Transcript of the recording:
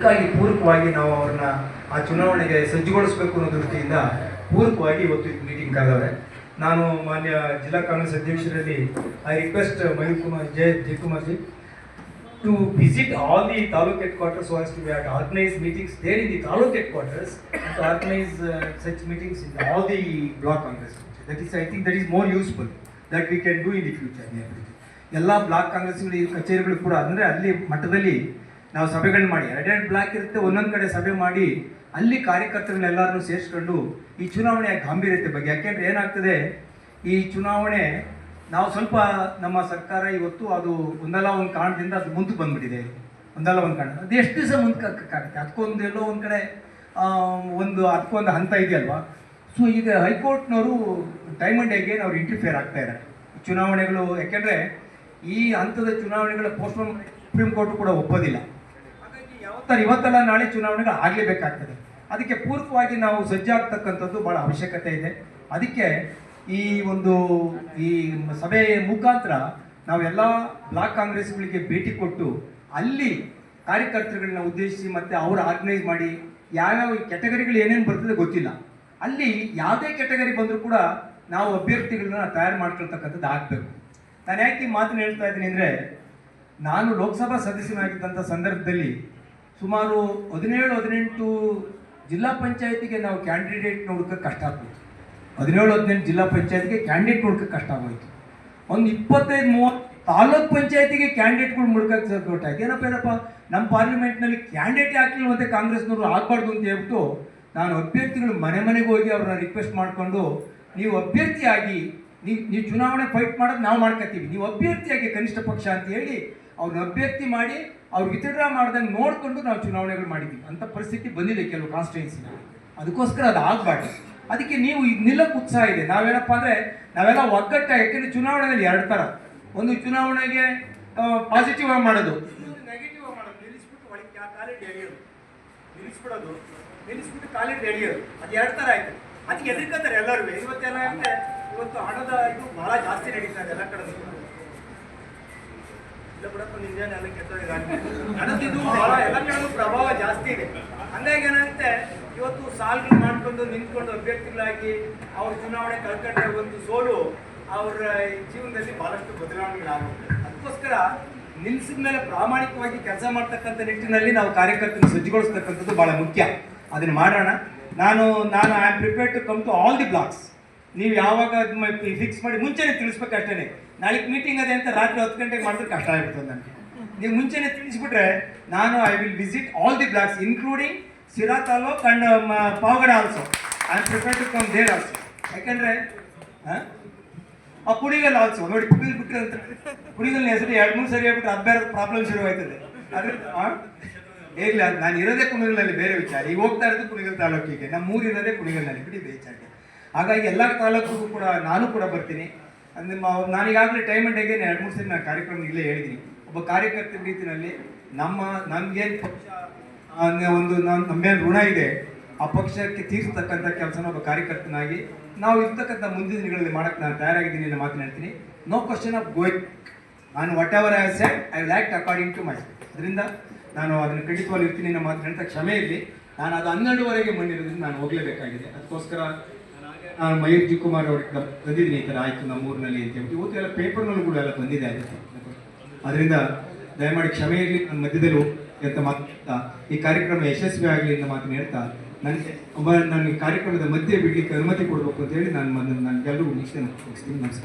ಅದಕ್ಕಾಗಿ ಪೂರಕವಾಗಿ ನಾವು ಅವ್ರನ್ನ ಆ ಚುನಾವಣೆಗೆ ಸಜ್ಜುಗೊಳಿಸಬೇಕು ಅನ್ನೋ ದೃಷ್ಟಿಯಿಂದ ಪೂರಕವಾಗಿ ಇವತ್ತು ಮೀಟಿಂಗ್ ಕರೆದವ್ರೆ. ನಾನು ಮಾನ್ಯ ಜಿಲ್ಲಾ Congress ಅಧ್ಯಕ್ಷರಲ್ಲಿ I request Mayur Kumar Jaya Jayakumar ji to visit all the taluk headquarters was to have organise meetings there in the taluk headquarters to organise such meetings in all the block Congress that is I think that is more useful that we can do in the future ಎಲ್ಲ block ಕಾಂಗ್ರೆಸ್ಗಳು ಕಚೇರಿಗಳು ಕೂಡ ಅಂದರೆ ಅಲ್ಲಿ ಮಟ್ಟದಲ್ಲಿ ನಾವು ಸಭೆಗಳನ್ನ ಮಾಡಿ. ಎರಡೆರಡು ಬ್ಲಾಕ್ ಇರುತ್ತೆ, ಒಂದೊಂದು ಕಡೆ ಸಭೆ ಮಾಡಿ, ಅಲ್ಲಿ ಕಾರ್ಯಕರ್ತರನ್ನೆಲ್ಲರನ್ನು ಸೇರಿಸ್ಕೊಂಡು ಈ ಚುನಾವಣೆಯ ಗಾಂಭೀರ್ಯತೆ ಬಗ್ಗೆ. ಯಾಕೆಂದ್ರೆ ಏನಾಗ್ತದೆ, ಈ ಚುನಾವಣೆ, ನಾವು ಸ್ವಲ್ಪ ನಮ್ಮ ಸರ್ಕಾರ ಇವತ್ತು ಅದು ಒಂದಲ್ಲ ಒಂದು ಕಾರಣದಿಂದ ಅದು ಮುಂದೆ ಬಂದ್ಬಿಟ್ಟಿದೆ. ಒಂದಲ್ಲ ಒಂದು ಕಾರಣ. ಅದು ಎಷ್ಟು ದಿವಸ ಮುಂದೆ ಆಗುತ್ತೆ ಅದಕ್ಕೊಂದು ಎಲ್ಲೋ ಒಂದು ಕಡೆ ಒಂದು ಅದಕ್ಕೊಂದು ಹಂತ ಇದೆಯಲ್ವಾ ಸೊ ಈಗ ಹೈಕೋರ್ಟ್ನವರು ಡೈಮಂಡ್ ಅಗೇನ್ ಅವ್ರು ಇಂಟರ್ಫಿಯರ್ ಆಗ್ತಾ ಇದ್ದಾರೆ. ಚುನಾವಣೆಗಳು, ಯಾಕೆಂದ್ರೆ ಈ ಹಂತದ ಚುನಾವಣೆಗಳ ಪೋಸ್ಟ್ಪೋನ್ ಸುಪ್ರೀಂ ಕೋರ್ಟ್ ಕೂಡ ಒಪ್ಪೋದಿಲ್ಲ. ಯಾವತ್ತಾರು ಇವತ್ತಲ್ಲ ನಾಳೆ ಚುನಾವಣೆಗಳು ಆಗಲೇಬೇಕಾಗ್ತದೆ. ಅದಕ್ಕೆ ಪೂರಕವಾಗಿ ನಾವು ಸಜ್ಜಾಗ್ತಕ್ಕಂಥದ್ದು ಭಾಳ ಅವಶ್ಯಕತೆ ಇದೆ. ಅದಕ್ಕೆ ಈ ಒಂದು ಈ ಸಭೆ ಮುಖಾಂತರ ನಾವೆಲ್ಲ ಬ್ಲಾಕ್ ಕಾಂಗ್ರೆಸ್ಗಳಿಗೆ ಭೇಟಿ ಕೊಟ್ಟು ಅಲ್ಲಿ ಕಾರ್ಯಕರ್ತರುಗಳನ್ನ ಉದ್ದೇಶಿಸಿ ಮತ್ತೆ ಅವರು ಆರ್ಗನೈಸ್ ಮಾಡಿ ಯಾವ್ಯಾವ ಕೆಟಗರಿಗಳು ಏನೇನು ಬರ್ತದೆ ಗೊತ್ತಿಲ್ಲ. ಅಲ್ಲಿ ಯಾವುದೇ ಕೆಟಗರಿ ಬಂದರೂ ಕೂಡ ನಾವು ಅಭ್ಯರ್ಥಿಗಳನ್ನ ತಯಾರು ಮಾಡ್ಕೊಳ್ತಕ್ಕಂಥದ್ದು ಆಗಬೇಕು. ನಾನು ಯಾಕೆ ಈ ಮಾತನ್ನು ಹೇಳ್ತಾ ಇದ್ದೀನಿ ಅಂದರೆ, ನಾನು ಲೋಕಸಭಾ ಸದಸ್ಯನಾಗಿದ್ದಂಥ ಸಂದರ್ಭದಲ್ಲಿ ಸುಮಾರು ಹದಿನೇಳು, ಹದಿನೆಂಟು ಜಿಲ್ಲಾ ಪಂಚಾಯತಿಗೆ ನಾವು ಕ್ಯಾಂಡಿಡೇಟ್ ನೋಡೋಕೆ ಕಷ್ಟ ಆಗ್ಬೋದು ಹದಿನೇಳು, ಹದಿನೆಂಟು ಜಿಲ್ಲಾ ಪಂಚಾಯತ್ಗೆ ಕ್ಯಾಂಡಿಡೇಟ್ ನೋಡೋಕೆ ಕಷ್ಟ ಆಗೋಯ್ತು. ಒಂದು ಇಪ್ಪತ್ತೈದು, ಮೂವತ್ತು ತಾಲೂಕ್ ಪಂಚಾಯತಿಗೆ ಕ್ಯಾಂಡಿಡೇಟ್ಗಳು ಮುಡ್ಕೋಕ್ಕೆ ಕೊಟ್ಟಾಗ ಏನಪ್ಪ ಏನಪ್ಪ ನಮ್ಮ ಪಾರ್ಲಿಮೆಂಟ್ನಲ್ಲಿ ಕ್ಯಾಂಡಿಡೇಟ್ ಹಾಕಿಲ್ವಂತೆ ಕಾಂಗ್ರೆಸ್ನವರು ಆಗಬಾರ್ದು ಅಂತ ಹೇಳ್ಬಿಟ್ಟು ನಾನು ಅಭ್ಯರ್ಥಿಗಳು ಮನೆ ಮನೆಗೆ ಹೋಗಿ ಅವ್ರನ್ನ ರಿಕ್ವೆಸ್ಟ್ ಮಾಡಿಕೊಂಡು, ನೀವು ಅಭ್ಯರ್ಥಿಯಾಗಿ ನೀವು ನೀವು ಚುನಾವಣೆ ಫೈಟ್ ಮಾಡೋದು ನಾವು ಮಾಡ್ಕೊತೀವಿ ನೀವು ಅಭ್ಯರ್ಥಿಯಾಗಿ ಕನಿಷ್ಠ ಪಕ್ಷ ಅಂತ ಹೇಳಿ ಅವ್ರನ್ನ ಅಭ್ಯರ್ಥಿ ಮಾಡಿ ಅವ್ರು ವಿತ್ಡ್ರಾ ಮಾಡ್ದಂಗೆ ನೋಡಿಕೊಂಡು ನಾವು ಚುನಾವಣೆಗಳು ಮಾಡಿದ್ದೀವಿ ಅಂತ ಪರಿಸ್ಥಿತಿ ಬಂದಿದೆ ಕೆಲವು ಕಾನ್ಸ್ಟಿಟ್ಯೂನ್ಸಿನಲ್ಲಿ ಅದಕ್ಕೋಸ್ಕರ ಅದು ಆಗಬಾರ್ದು. ಅದಕ್ಕೆ ನೀವು ಈಗ ನಿಲ್ಲಕ್ಕೆ ಉತ್ಸಾಹ ಇದೆ. ನಾವೇನಪ್ಪ ಅಂದರೆ, ನಾವೆಲ್ಲ ಒಗ್ಗಟ್ಟ ಯಾಕೆಂದರೆ ಚುನಾವಣೆಯಲ್ಲಿ ಎರಡು ಥರ ಒಂದು ಚುನಾವಣೆಗೆ ಪಾಸಿಟಿವ್ ಆಗಿ ಮಾಡೋದು. ನೆಗೆಟಿವ್ ಆಗಿ ನಿಲ್ಲಿಸ್ಬಿಟ್ಟು ಒಳಗೆ ಕಾಲಿಟ್ಟು ಎಳೆಯೋದು. ನಿಲ್ಲಿಸ್ಬಿಡೋದು. ನಿಲ್ಲಿಸ್ಬಿಟ್ಟು ಕಾಲಿಟ್ಟು ಎಳೆಯೋದು. ಅದು ಎರಡು ಥರ ಆಯ್ತು. ಅದಕ್ಕೆ ಎದುರ್ಕೋತಾರೆ ಎಲ್ಲರೂ. ಅಂದ್ರೆ ಇವತ್ತು ಹಣದ ಇದು ಬಹಳ ಜಾಸ್ತಿ ನಡೀತಾ ಇದೆ ಎಲ್ಲ ಕಡೆ. ಇಲ್ಲ ಬಿಡಪ್ಪ ನಿಂದೇನೆ ಎಲ್ಲ ಬಹಳ, ಎಲ್ಲ ಕಡೆ ಪ್ರಭಾವ ಜಾಸ್ತಿ ಇದೆ. ಹಂಗಾಗಿ ಏನಂತೆ, ಇವತ್ತು ಸಾಲ್ಗಳು ಮಾಡ್ಕೊಂಡು ನಿಂತ್ಕೊಂಡು ಅಭ್ಯರ್ಥಿಗಳಾಗಿ ಅವ್ರ ಚುನಾವಣೆ ಕಳ್ಕೊಂಡ್ರೆ ಒಂದು ಸೋಲು ಅವರ ಜೀವನದಲ್ಲಿ ಬಹಳಷ್ಟು ಬದಲಾವಣೆಗಳಾಗುತ್ತೆ. ಅದಕ್ಕೋಸ್ಕರ ನಿಲ್ಸಿದ ಮೇಲೆ ಪ್ರಾಮಾಣಿಕವಾಗಿ ಕೆಲಸ ಮಾಡ್ತಕ್ಕಂಥ ನಿಟ್ಟಿನಲ್ಲಿ ನಾವು ಕಾರ್ಯಕರ್ತರು ಸಜ್ಜುಗೊಳಿಸ್ತಕ್ಕಂಥದ್ದು ಬಹಳ ಮುಖ್ಯ. ಅದನ್ನು ಮಾಡೋಣ. ನಾನು ನಾನು I am prepare to come to all the blocks ನೀವು ಯಾವಾಗ ಫಿಕ್ಸ್ ಮಾಡಿ ಮುಂಚೆನೆ ತಿಳಿಸ್ಬೇಕು ಅಷ್ಟೇ ನಾಳೆ ಮೀಟಿಂಗ್ ಅದೇ ಅಂತ ರಾತ್ರಿ ಹತ್ತು ಗಂಟೆಗೆ ಮಾಡಿದ್ರೆ ಕಷ್ಟ ಆಗ್ಬಿಡ್ತದೆ ನನಗೆ. ನೀವು ಮುಂಚೆನೆ ತಿಳಿಸ್ಬಿಟ್ರೆ ನಾನು I will visit all the blocks including Sira taluk and Pavagada also I am prepare to come there also ಯಾಕಂದ್ರೆ ಆ ಕುಡಿಗಲ್ ಆಲ್ಸೋ ನೋಡಿ ಕುಡಿಗಲ್ ಬಿಟ್ಟರೆ ಅಂತ. ಕುಡಿಗಲ್ ಹೆಸರು ಎರಡು, ಮೂರು ಸರಿ ಹೇಳ್ಬಿಟ್ರೆ ಅದು ಬೇರೆ ಪ್ರಾಬ್ಲಮ್ ಶುರು ಆಯ್ತದೆ ಅದ್ರ ಇಲ್ಲ, ನಾನು ಇರೋದೇ ಕುಣಿಗಲ್ನಲ್ಲಿ ಬೇರೆ ವಿಚಾರ. ಈಗ ಹೋಗ್ತಾ ಇರೋದು ಕುಣಿಗಲ್ ತಾಲೂಕಿಗೆ. ನಮ್ಮ ಊರಿರೋದೇ ಕುಣಿಗಲ್ನಲ್ಲಿ, ಬಿಡಿ ಬೇಚಾಗೆ ಹಾಗಾಗಿ ಎಲ್ಲ ತಾಲೂಕಿಗೂ ಕೂಡ ನಾನು ಕೂಡ ಬರ್ತೀನಿ. ನಾನು ನಾನೀಗಾಗಲೇ ಟೈಮ್ ಅಂಡ್ ಹೇಗೆ ಎರಡು, ಮೂರು ಸರಿ ನಾನು ಕಾರ್ಯಕ್ರಮ ಇಲ್ಲೇ ಹೇಳಿದ್ದೀನಿ ಒಬ್ಬ ಕಾರ್ಯಕರ್ತರ ರೀತಿಯಲ್ಲಿ ನಮ್ಮ ನಮಗೇನು ಪಕ್ಷ ಒಂದು, ನಾನು ನಮ್ಮೇನು ಋಣ ಇದೆ, ಆ ಪಕ್ಷಕ್ಕೆ ತೀರಿಸ್ತಕ್ಕಂಥ ಕೆಲಸನ ಒಬ್ಬ ಕಾರ್ಯಕರ್ತನಾಗಿ, ನಾವು ಇರ್ತಕ್ಕಂಥ ಮುಂದಿನ ದಿನಗಳಲ್ಲಿ ಮಾಡಕ್ಕೆ ನಾನು ತಯಾರಾಗಿದ್ದೀನಿ ಅಂತ ಮಾತನಾಡ್ತೀನಿ ನೋ ಕ್ವಶನ್ ಆಫ್ ಗೋಯಿಂಗ್ ನಾನು whatever I said I like according to my ಅದರಿಂದ ನಾನು ಅದನ್ನು ಖಂಡಿತವಾಗಿ ಇರ್ತೀನಿ ನಮ್ಮ ಹೇಳ್ತಾ ಕ್ಷಮೆ ಇರಲಿ. ನಾನು ಅದು ಹನ್ನೆರಡುವರೆಗೆ ಬಂದಿರೋದ್ರಿಂದ ನಾನು ಹೋಗಲೇಬೇಕಾಗಿದೆ. ಅದಕ್ಕೋಸ್ಕರ ನಾನು ಮಯೂರ್ ಜಿ ಕುಮಾರ್ ಅವ್ರಿಗೆ ಬಂದಿದ್ದೀನಿ. ಈ ಥರ ಆಯಿತು ನಮ್ಮ ಊರಿನಲ್ಲಿ ಅಂತ ಹೇಳ್ಬಿಟ್ಟು. ಇವತ್ತು ಎಲ್ಲ ಪೇಪರ್ನಲ್ಲೂ ಕೂಡ ಎಲ್ಲ ಬಂದಿದೆ ಅದರಿಂದ ದಯಮಾಡಿ ಕ್ಷಮೆ ಇರಲಿ. ನನ್ನ ಮಧ್ಯದಲ್ಲಿ ಅಂತ ಮಾತಾ ಈ ಕಾರ್ಯಕ್ರಮ ಯಶಸ್ವಿ ಆಗಲಿ ಅಂತ ಮಾತನ್ನು ಹೇಳ್ತಾ ನನಗೆ ಒಬ್ಬ ನನಗೆ ಕಾರ್ಯಕ್ರಮದ ಮಧ್ಯೆ ಬಿಡಲಿಕ್ಕೆ ಅನುಮತಿ ಕೊಡಬೇಕು ಅಂತ ಹೇಳಿ ನಾನು ನನ್ನ ಎಲ್ಲರಿಗೂ ಮುಗಿಸ್ತೀನಿ. ನಮಸ್ಕಾರ.